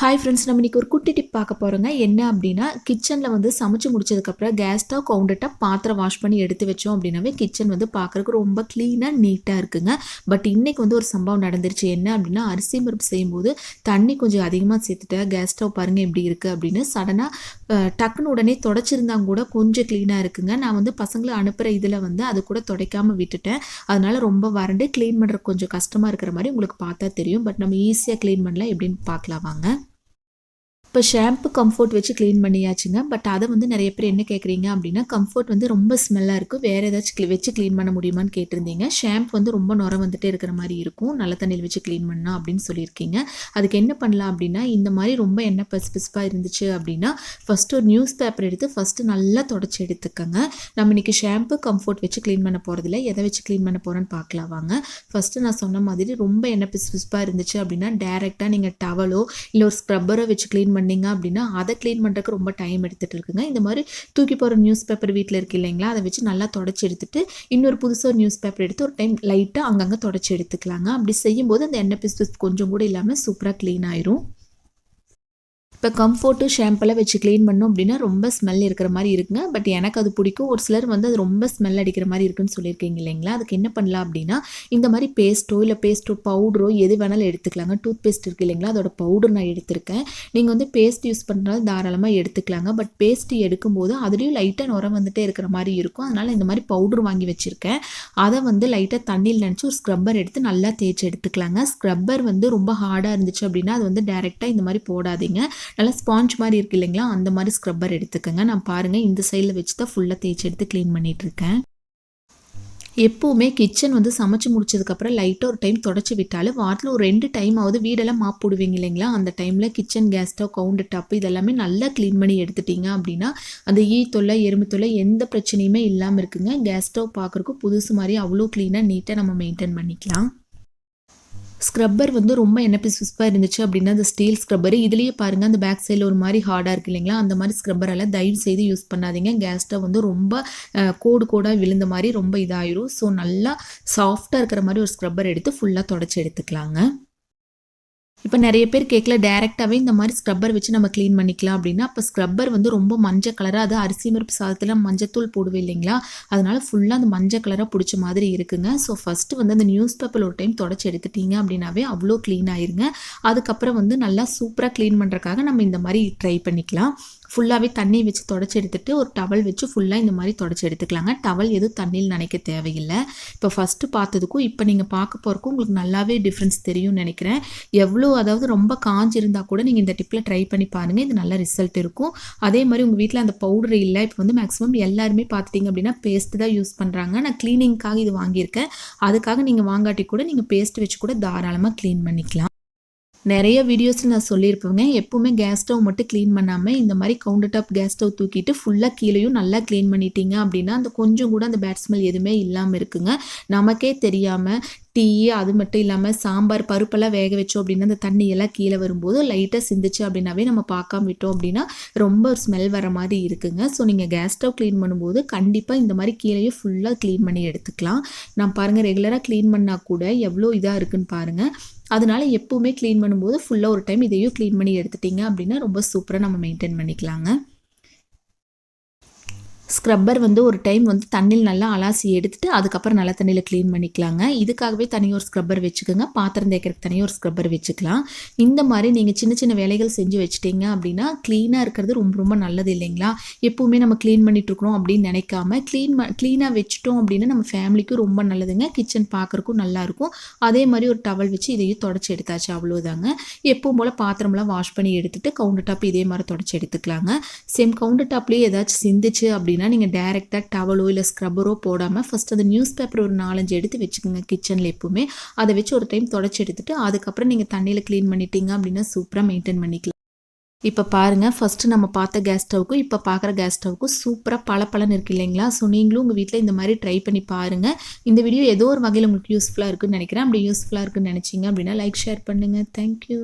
Hi friends நம்ம இன்றைக்கி ஒரு குட்டி டிப் பார்க்க போகிறோங்க என்ன அப்படின்னா கிச்சனில் வந்து சமைச்சு முடிச்சதுக்கப்புறம் கேஸ் ஸ்டவ் கவுண்டட்டாக பாத்திரம் வாஷ் பண்ணி எடுத்து வச்சோம் அப்படின்னாவே கிச்சன் வந்து பார்க்குறதுக்கு ரொம்ப க்ளீனாக நீட்டாக இருக்குங்க. பட் இன்றைக்கி வந்து ஒரு சம்பவம் நடந்துருச்சு. என்ன அப்படின்னா அரிசி பருப்பு செய்யும்போது தண்ணி கொஞ்சம் அதிகமாக சேர்த்துட்டேன் கேஸ் ஸ்டவ் பாருங்கள் எப்படி இருக்குது அப்படின்னு சடனாக டக்குன்னு உடனே தொடச்சிருந்தாங்க கூட கொஞ்சம் க்ளீனாக இருக்குங்க. நான் வந்து பசங்களை அனுப்புகிற இதில் வந்து அது கூட துடைக்காமல் விட்டுட்டேன். அதனால் ரொம்ப வறண்டு க்ளீன் பண்ணுறதுக்கு கொஞ்சம் கஷ்டமாக இருக்கிற மாதிரி உங்களுக்கு பார்த்தா தெரியும். பட் நம்ம ஈஸியாக க்ளீன் பண்ணலாம். எப்படின்னு பார்க்கலாம். வாங்க. இப்போ ஷாம்பு கம்ஃபர்ட் வச்சு க்ளீன் பண்ணியாச்சுங்க. பட் அதை வந்து நிறைய பேர் என்ன கேட்குறீங்க அப்படின்னா கம்ஃபர்ட் வந்து ரொம்ப ஸ்மெல்லாக இருக்கும் வேறு ஏதாச்சும் வச்சு க்ளீன் பண்ண முடியுமான்னு கேட்டிருந்தீங்க. ஷாம்பு வந்து ரொம்ப நுர வந்துட்டே இருக்கிற மாதிரி இருக்கும். நல்ல தண்ணியில் வச்சு க்ளீன் பண்ணலாம் அப்படின்னு சொல்லியிருக்கீங்க. அதுக்கு என்ன பண்ணலாம் அப்படின்னா இந்த மாதிரி ரொம்ப எண்ணெய் பசு பசுப்பாக இருந்துச்சு அப்படின்னா ஃபஸ்ட்டு ஒரு நியூஸ் பேப்பர் எடுத்து ஃபஸ்ட்டு நல்லா தொடச்சி எடுத்துக்கோங்க. நம்ம இன்றைக்கி ஷாம்பு கம்ஃபர்ட் வச்சு க்ளீன் பண்ண போகிறதில்ல எதை வச்சு க்ளீன் பண்ண போகிறேன்னு பார்க்கலாம் வாங்க. ஃபஸ்ட்டு நான் சொன்ன மாதிரி ரொம்ப எண்ணெய் பசு பசுப்பாக இருந்துச்சு அப்படின்னா டேரெக்டாக நீங்கள் டவலோ இல்லை ஒரு ஸ்க்ரப்பரோ வச்சு க்ளீன் பண்ணீங்க அப்படின்னா அதை க்ளீன் பண்ணுறதுக்கு ரொம்ப டைம் எடுத்துகிட்டு இருக்குங்க. இந்த மாதிரி தூக்கி போகிற நியூஸ் பேப்பர் வீட்டில் இருக்கு இல்லைங்களா அதை வச்சு நல்லா தொடச்சி எடுத்துட்டு இன்னொரு புதுசாக ஒரு நியூஸ் பேப்பர் எடுத்து ஒரு டைம் லைட்டாக அங்கங்கே தொடச்சி எடுத்துக்கலாங்க. அப்படி செய்யும்போது அந்த எண்ணெய் பிஸ் கொஞ்சம் கூட இல்லாமல் சூப்பராக க்ளீன் ஆயிரும். இப்போ கம்ஃபோர்ட்டு ஷாம்பெல்லாம் வச்சு க்ளீன் பண்ணோம் அப்படின்னா ரொம்ப ஸ்மெல் இருக்கிற மாதிரி இருக்குங்க. பட் எனக்கு அது பிடிக்கும். ஒரு சிலர் வந்து அது ரொம்ப ஸ்மெல் அடிக்கிற மாதிரி இருக்குன்னு சொல்லியிருக்கீங்க இல்லைங்களா? அதுக்கு என்ன பண்ணலாம் அப்படின்னா இந்த மாதிரி பேஸ்ட்டோ இல்லை பேஸ்ட்டோ பவுடரோ எது வேணாலும் எடுத்துக்கலாங்க. டூத் பேஸ்ட் இருக்குது இல்லைங்களா? அதோட பவுடர் நான் எடுத்திருக்கேன். நீங்கள் வந்து பேஸ்ட் யூஸ் பண்ணுறது தாராளமாக எடுத்துக்கலாங்க. பட் பேஸ்ட் எடுக்கும்போது அதுலேயும் லைட்டாக நுரம் வந்துட்டே இருக்கிற மாதிரி இருக்கும். அதனால் இந்த மாதிரி பவுடர் வாங்கி வச்சுருக்கேன். அதை வந்து லைட்டாக தண்ணியில் நினச்சி ஒரு ஸ்க்ரப்பர் எடுத்து நல்லா தேய்ச்சி எடுத்துக்கலாங்க. ஸ்க்ரப்பர் வந்து ரொம்ப ஹார்டாக இருந்துச்சு அப்படின்னா அது வந்து டேரெக்டாக இந்த மாதிரி போடாதீங்க. நல்லா ஸ்பாஞ்ச் மாதிரி இருக்குது இல்லைங்களா? அந்த மாதிரி ஸ்க்ரப்பர் எடுத்துக்கோங்க. நான் பாருங்கள் இந்த சைடில் வச்சு தான் ஃபுல்லாக தேய்ச்சி எடுத்து க்ளீன் பண்ணிகிட்ருக்கேன் எப்போவுமே கிச்சன் வந்து சமைச்சு முடிச்சதுக்கப்புறம் லைட்டாக ஒரு டைம் தொடச்சி விட்டாலும் வாரத்தில் ஒரு ரெண்டு டைம் ஆகுது வீடெல்லாம் மாப் போடுவீங்க இல்லைங்களா? அந்த டைமில் kitchen gas stove counter top இதெல்லாமே நல்லா க்ளீன் பண்ணி எடுத்துட்டீங்க அப்படின்னா அந்த ஈ தொல்லை எறும்பு தொல்லை எந்த பிரச்சனையுமே இல்லாமல் இருக்குங்க. கேஸ் ஸ்டவ் பார்க்குறக்கும் புதுசு மாதிரி அவ்வளோ க்ளீனாக நீட்டாக நம்ம மெயின்டைன் பண்ணிக்கலாம். ஸ்க்ரப்பர் வந்து ரொம்ப எண்ணெய் பிசுப்பாக இருந்துச்சு அப்படின்னா அந்த ஸ்டீல் ஸ்க்ரப்பர் இதுலேயே பாருங்கள் அந்த பேக் சைடில் ஒரு மாதிரி ஹார்டாக இருக்குது இல்லைங்களா? அந்த மாதிரி ஸ்க்ரப்பரெல்லாம் தயவு செய்து யூஸ் பண்ணாதீங்க. கேஸ் ஸ்டவ் வந்து ரொம்ப கோடு கோடாக விழுந்த மாதிரி ரொம்ப இதாயிரும். ஸோ நல்லா சாஃப்டாக இருக்கிற மாதிரி ஒரு ஸ்க்ரப்பர் எடுத்து ஃபுல்லாக தொடச்சி எடுத்துக்கலாங்க. இப்போ நிறைய பேர் கேட்கல டேரெக்டாகவே இந்த மாதிரி ஸ்க்ரப்பர் வச்சு நம்ம க்ளீன் பண்ணிக்கலாம் அப்படின்னா அப்போ ஸ்க்ரப்பர் வந்து ரொம்ப மஞ்சள் கலராக அது அரிசி மறுப்பு சாதத்தில் மஞ்சத்தூள் போடுவேன் இல்லைங்களா? அதனால் ஃபுல்லாக அந்த மஞ்சள் கலராக பிடிச்ச மாதிரி இருக்குங்க. ஸோ ஃபஸ்ட்டு வந்து அந்த நியூஸ் பேப்பர் ஒரு டைம் தொடச்சி எடுத்துட்டீங்க அப்படின்னாவே அவ்வளோ க்ளீன் ஆயிருங்க. அதுக்கப்புறம் வந்து நல்லா சூப்பராக க்ளீன் பண்ணுறக்காக நம்ம இந்த மாதிரி ட்ரை பண்ணிக்கலாம். ஃபுல்லாகவே தண்ணி வச்சு தொடச்சி எடுத்துகிட்டு ஒரு டவல் வச்சு ஃபுல்லாக இந்த மாதிரி தொடச்சி எடுத்துக்கலாங்க. டவல் எதுவும் தண்ணியில் நினைக்க தேவையில்லை. இப்போ ஃபஸ்ட்டு பார்த்ததுக்கும் இப்போ நீங்கள் பார்க்க போகிறக்கும் உங்களுக்கு நல்லாவே டிஃப்ரென்ஸ் தெரியும்னு நினைக்கிறேன். எவ்வளோ அதாவது ரொம்ப காஞ்சிருந்தால் கூட நீங்கள் இந்த டிப்பில் ட்ரை பண்ணி பாருங்கள் இது நல்ல ரிசல்ட் இருக்கும். அதே மாதிரி உங்கள் வீட்டில் அந்த பவுடர் இல்லை. இப்போ வந்து மேக்ஸிமம் எல்லாருமே பார்த்துட்டிங்க அப்படின்னா பேஸ்ட் தான் யூஸ் பண்ணுறாங்க நான் க்ளீனிங்காக இது வாங்கியிருக்கேன். அதுக்காக நீங்கள் வாங்காட்டி கூட நீங்கள் பேஸ்ட் வச்சு கூட தாராளமாக க்ளீன் பண்ணிக்கலாம். நிறைய வீடியோஸில் நான் சொல்லியிருப்பேங்க. எப்போவுமே கேஸ் ஸ்டவ் மட்டும் க்ளீன் பண்ணாமல் இந்த மாதிரி கவுண்டர் டாப் கேஸ் ஸ்டவ் தூக்கிட்டு ஃபுல்லாக கீழேயும் நல்லா க்ளீன் பண்ணிட்டீங்க அப்படின்னா அந்த கொஞ்சம் கூட அந்த பேட் ஸ்மெல் எதுவுமே இல்லாமல் இருக்குங்க. நமக்கே தெரியாமல் டீ அது மட்டும் இல்லாமல் சாம்பார் பருப்பெல்லாம் வேக வச்சோம் அப்படின்னா அந்த தண்ணி எல்லாம் கீழே வரும்போது லைட்டாக சிந்துச்சு அப்படின்னாவே நம்ம பார்க்காம விட்டோம் அப்படின்னா ரொம்ப ஒரு ஸ்மெல் வர மாதிரி இருக்குங்க. ஸோ நீங்கள் கேஸ் ஸ்டவ் க்ளீன் பண்ணும்போது கண்டிப்பாக இந்த மாதிரி கீழேயே ஃபுல்லாக க்ளீன் பண்ணி எடுத்துக்கலாம். நான் பாருங்கள் ரெகுலராக க்ளீன் பண்ணால் கூட எவ்வளோ இதாக இருக்குன்னு பாருங்கள் அதனால எப்போவுமே க்ளீன் பண்ணும்போது ஃபுல்லாக ஒரு டைம் இதையும் க்ளீன் பண்ணி எடுத்துட்டிங்க அப்படின்னா ரொம்ப சூப்பராக நம்ம மெயின்டைன் பண்ணிக்கலாங்க. ஸ்க்ரப்பர் வந்து ஒரு டைம் வந்து தண்ணியில் நல்லா அலாசி எடுத்துட்டு அதுக்கப்புறம் நல்ல தண்ணியில் க்ளீன் பண்ணிக்கலாங்க. இதுக்காகவே தனியாக ஒரு ஸ்க்ரப்பர் வச்சுக்கோங்க. பாத்திரம் தேய்க்கிறதுக்கு தனியாக ஒரு ஸ்க்ரப்பர் வச்சுக்கலாம். இந்த மாதிரி நீங்கள் சின்ன சின்ன வேலைகள் செஞ்சு வச்சுட்டீங்க அப்படின்னா க்ளீனாக இருக்கிறது ரொம்ப ரொம்ப நல்லது இல்லைங்களா? எப்போவுமே நம்ம க்ளீன் பண்ணிட்டு அப்படின்னு நினைக்காம க்ளீன் க்ளீனாக வச்சுட்டோம் அப்படின்னா நம்ம ஃபேமிலிக்கும் ரொம்ப நல்லதுங்க. கிச்சன் பார்க்குறக்கும் நல்லாயிருக்கும் அதே மாதிரி ஒரு டவல் வச்சு இதையும் தொடச்சி எடுத்தாச்சு அவ்வளோதாங்க எப்பவும் போல் பாத்திரம்லாம் வாஷ் பண்ணி எடுத்துகிட்டு கவுண்டர் டாப் இதே மாதிரி தொடச்சி எடுத்துக்கலாங்க. சேம் கவுண்டர் டாப்லேயே ஏதாச்சும் சிந்துச்சு அப்படின்னு அப்படின்னா நீங்கள் டேரெக்டாக டவலோ இல்லை ஸ்க்ரப்பரோ போடாமல் ஃபஸ்ட் அந்த நியூஸ் பேப்பர் ஒரு நாலஞ்சு எடுத்து வச்சுக்கோங்க கிச்சனில் எப்போவுமே. அதை வச்சு ஒரு டைம் தொடச்சி எடுத்துகிட்டு அதுக்கப்புறம் நீங்கள் தண்ணியில் க்ளீன் பண்ணிட்டீங்க அப்படின்னா சூப்பராக மெயின்டைன் பண்ணிக்கலாம். இப்போ பாருங்கள் ஃபஸ்ட்டு நம்ம பார்த்த கேஸ் ஸ்டவ்க்கும் இப்போ பார்க்குற கேஸ் ஸ்டவ்க்கும் சூப்பராக பல பலன் இருக்குது இல்லைங்களா? ஸோ நீங்களும் உங்கள் வீட்டில் இந்த மாதிரி ட்ரை பண்ணி பாருங்கள் இந்த வீடியோ ஏதோ ஒரு வகையில் உங்களுக்கு யூஸ்ஃபுல்லாக இருக்குன்னு நினைக்கிறேன். அப்படி யூஸ்ஃபுல்லாக இருக்குன்னு நினச்சிங்க அப்படின்னா லைக் ஷேர் பண்ணுங்கள் தேங்க்யூ